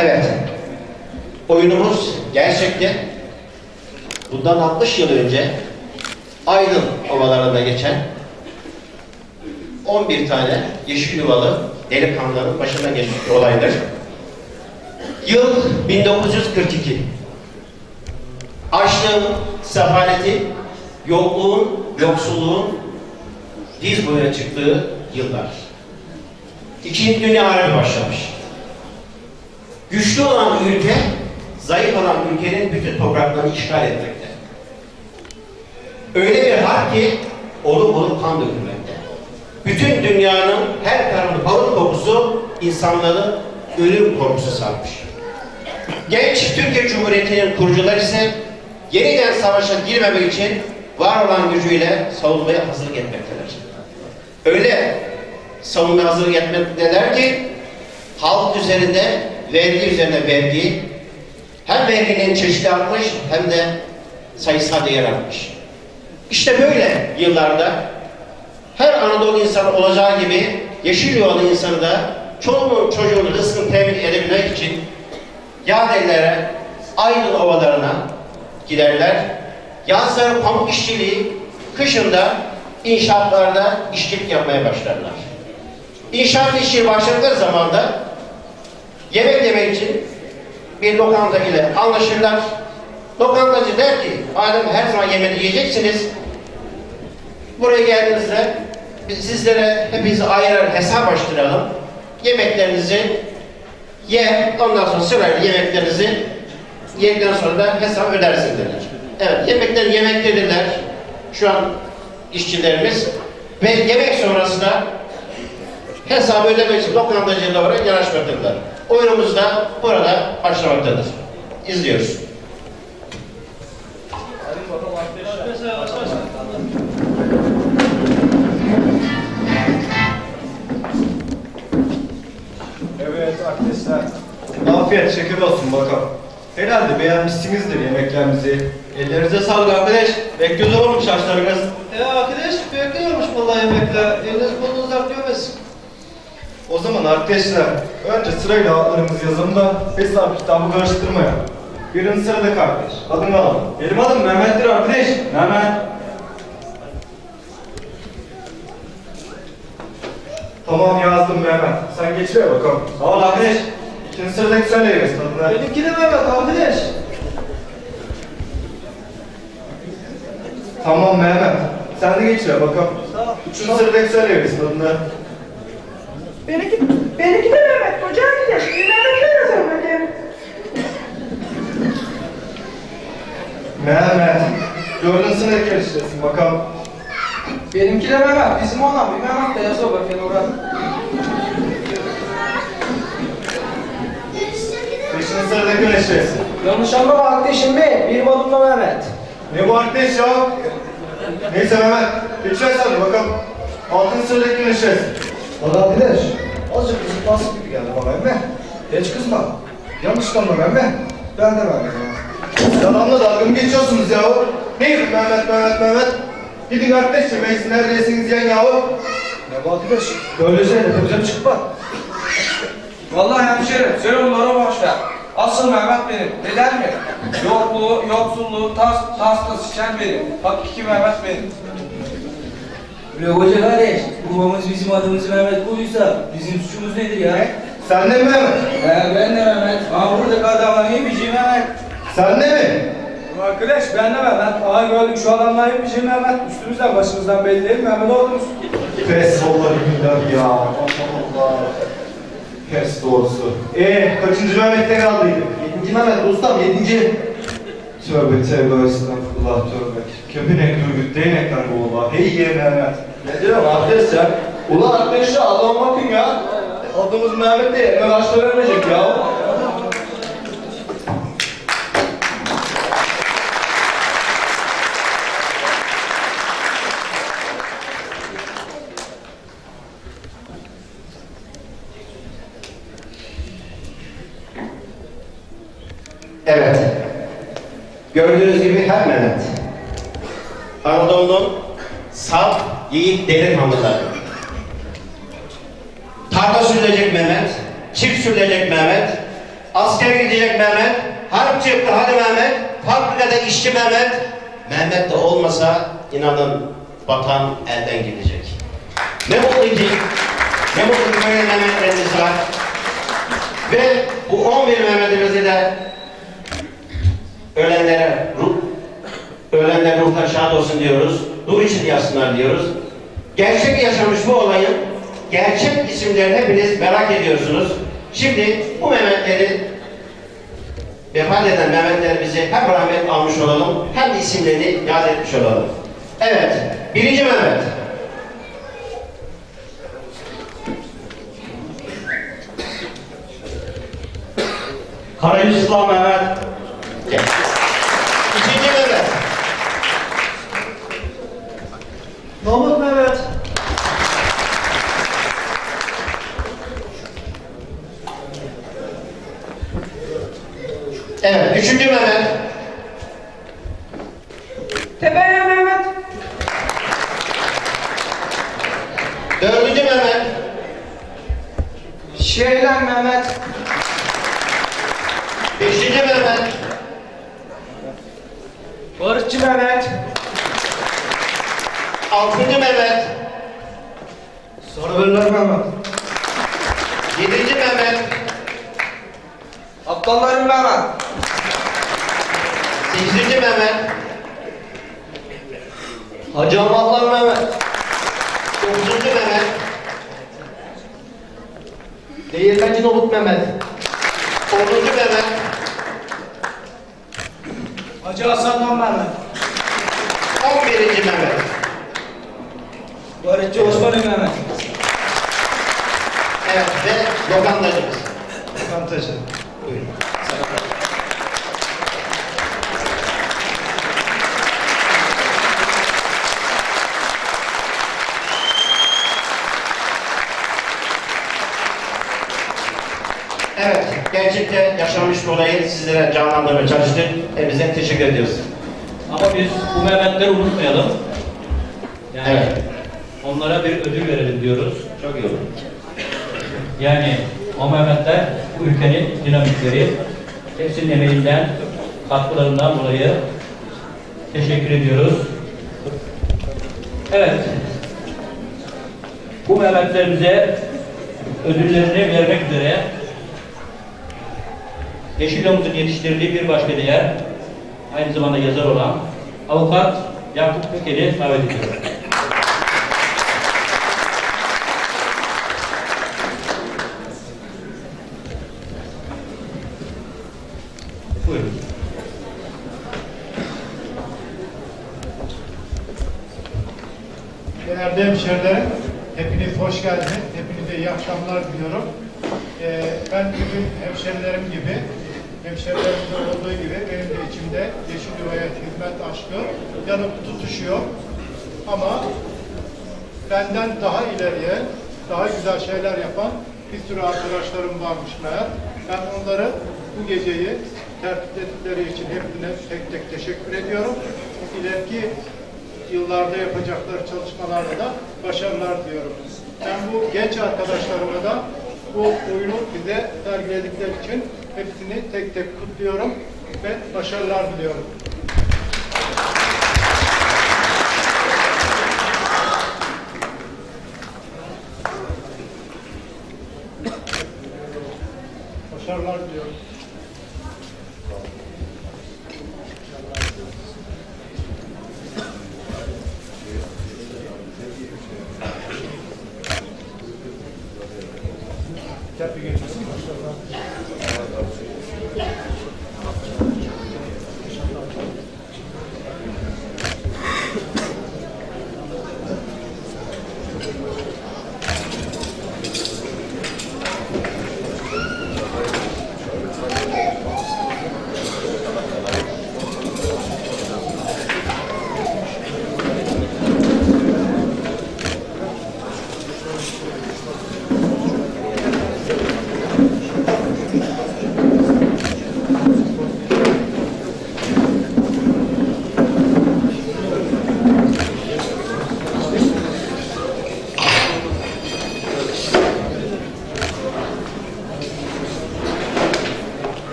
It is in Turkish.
Evet. Oyunumuz gerçekten bundan 60 yıl önce Aydın ovalarında geçen 11 tane yeşil yuvalı delikanlıların başına geçmiş olaydır. Yıl 1942. Açlığın, sefaleti, yokluğun, yoksulluğun diz boya çıktığı yıllar. İkinci Dünya Harbi başlamış. Güçlü olan ülke, zayıf olan ülkenin bütün topraklarını işgal etmekte. Öyle bir harp ki olup olup kan dökülmekte. Bütün dünyanın her tarafını balık kokusu insanları ölüm korkusu sarmış. Genç Türkiye Cumhuriyeti'nin kurucuları ise yeniden savaşa girmemek için var olan gücüyle savunmaya hazırlık etmektedir. Öyle savunmaya hazırlık etmektedir ki halk üzerinde vergi üzerine vergi hem verginin çeşidi artmış hem de sayısal değer artmış. İşte böyle yıllarda her Anadolu insanı olacağı gibi yeşil yuvalı insanı da çoluğunun çocuğunun rızkını temin edebilmek için Yadelere, Aydın ovalarına giderler. Yazları pamuk işçiliği, kışında inşaatlarda işçilik yapmaya başlarlar. İnşaat işçiliği başladıkları zaman da yemek yemek için bir lokanta ile anlaşırlar. Lokantacı der ki, madem her zaman yemeği yiyeceksiniz, buraya geldiğinizde biz sizlere hepinizi ayırar hesap açtıralım. Yemeklerinizi ye, ondan sonra sırayla yemeklerinizi yedikten sonra da hesap ödersin derler. Evet, yemekleri yemektedirler şu an işçilerimiz ve yemek sonrasında hesabı ödemek için lokantacıya doğru yanaşmaktadırlar. Oyunumuz da burada başlamaktadır. İzliyoruz. Evet arkadaşlar. Afiyet şeker olsun bakalım. Herhalde beğenmişsinizdir yemeklerimizi. Ellerinize sağlık arkadaş. Güzel olmuş saçlarınız. E arkadaş bekliyormuş vallahi yemekler. Eliniz kolunuz akıyormaz. O zaman arkadaşlar önce sırayla adlarımızı yazalım da hesap kitabı karıştırmaya. Birinci sırada kardeş. Adını alalım. Benim adım Mehmet'tir arkadaş. Mehmet. Tamam yazdım Mehmet. Sen geç ver bakalım. Sağ ol arkadaş. İkinci sıradaki söyleyebilirsin adını. Benimki de Mehmet arkadaş. Tamam Mehmet. Sen de geç ver bakalım. Sağ ol. Üçüncü sıradaki söyleyebilirsin adını. Benimki, benimki de Mehmet. Koca arkadaş. Bir Mehmet de yazalım bakayım. Mehmet. Dördüncü sıradaki yarıştasın bakalım. Benimki de Mehmet. Bizim olan bir Mehmet de yazıyor bakayım orada. Beşinci sıradaki yarıştasın. Yanlış anlama arkadaşım be. Bir adımla Mehmet. Ne bu arkadaş ya? Neyse Mehmet. Geçer sen bakalım. Altıncı sıradaki yarıştasın. Bak arkadaş, azıcık zıplasın gibi geldi bana emme. Hiç kızma. Yanlış anlama emme. Ben de ben Yalanla dalga mı geçiyorsunuz yahu? Neydi Mehmet, Mehmet, Mehmet? Gidin arkadaş yemeğinizi neredesiniz yiyen yahu? Ne bu arkadaş? Böyle şeyle tepecem çıkma. Vallahi hemşerim sen onlara boş ver. Asıl Mehmet benim. Neden mi? Yokluğu, yoksulluğu, tas, tas tas içen benim. Hakiki Mehmet benim. Ulan hoca kardeş, babamız bizim adımızı Mehmet koyduysa bizim suçumuz nedir ya? Sen de mi Mehmet? He ben de Mehmet. Ama buradaki adamlar neymiş ya Mehmet? Sen de mi? Arkadaş ben de Mehmet. Aha gördük şu adamlar hep bizim Mehmet. Üstümüzden başımızdan belli değil mi? Mehmet oldunuz. Pes vallahi billahi ya. Allah Allah. Pes doğrusu. Ee, kaçıncı Mehmet'te kaldıydık? Yedinci Mehmet ustam, yedinci. Tövbe tövbe estağfurullah tövbe. Köpünek örgüt değnekten bu ola. Hey ye Mehmet. Ne diyorsun arkadaş ya? Ulan arkadaşlar Allah'a bakın ya. Adımız Mehmet değil. Hemen başta vermeyecek ya. Gördüğünüz gibi her Mehmet. Anadolu'nun saf, yiğit delikanlıları. Tarla sürülecek Mehmet, çift sürülecek Mehmet, askere gidecek Mehmet, harp çıktı hadi Mehmet, fabrikada işçi Mehmet. Mehmet de olmasa inanın vatan elden gidecek. Ne mutlu ki, ne mutlu ki böyle Mehmetlerimiz var. Ve bu 11 Mehmet'imizi de ölenlere ruh, ölenler ruhlar şad olsun diyoruz. Nur için yatsınlar diyoruz. Gerçek yaşamış bu olayın gerçek isimlerini hepiniz merak ediyorsunuz. Şimdi bu Mehmetleri vefat eden Mehmetlerimizi hem rahmet almış olalım hem isimlerini yad etmiş olalım. Evet, birinci Mehmet. Karayüzislam Mehmet. Dördüncü Mehmet. Şeylen Mehmet. Beşinci Mehmet. Barışçı Mehmet. Altıncı Mehmet. Sarıverler Mehmet. Yedinci Mehmet. Aptalların Mehmet. Sekizinci Mehmet. Hacı Amallar Mehmet. Dokuzuncu Mehmet. Değirmenci Nobut Mehmet. Onuncu Mehmet. Hacı Hasan'dan Mehmet. On birinci Mehmet. Barışçı Osman'ı Mehmet. Evet ve lokantacımız. Kantacı. Buyurun. Evet, gerçekten yaşanmış olayı sizlere canlandırmaya çalıştık. Hepinize teşekkür ediyoruz. Ama biz bu Mehmetleri unutmayalım. Yani Evet. onlara bir ödül verelim diyoruz. Çok iyi olur. Yani o Mehmetler bu ülkenin dinamikleri. Hepsinin emeğinden, katkılarından dolayı teşekkür ediyoruz. Evet. Bu Mehmetlerimize ödüllerini vermek üzere Yeşilyomuzun yetiştirdiği bir başka değer, aynı zamanda yazar olan avukat Yakup Kökel'i davet ediyorum. Değerli hemşehrilerim, hepiniz hoş geldiniz. Hepinize iyi akşamlar diliyorum. Ee, ben bugün hemşerilerim gibi, hemşerilerimde olduğu gibi benim de içimde Yeşil Yuva'ya hizmet aşkı yanıp tutuşuyor. Ama benden daha ileriye, daha güzel şeyler yapan bir sürü arkadaşlarım varmış meğer. Ben onları bu geceyi tertip için hepsine tek tek teşekkür ediyorum. İleriki yıllarda yapacakları çalışmalarda da başarılar diliyorum. Ben bu genç arkadaşlarıma da bu oyunu bize sergiledikleri için hepsini tek tek kutluyorum ve başarılar diliyorum.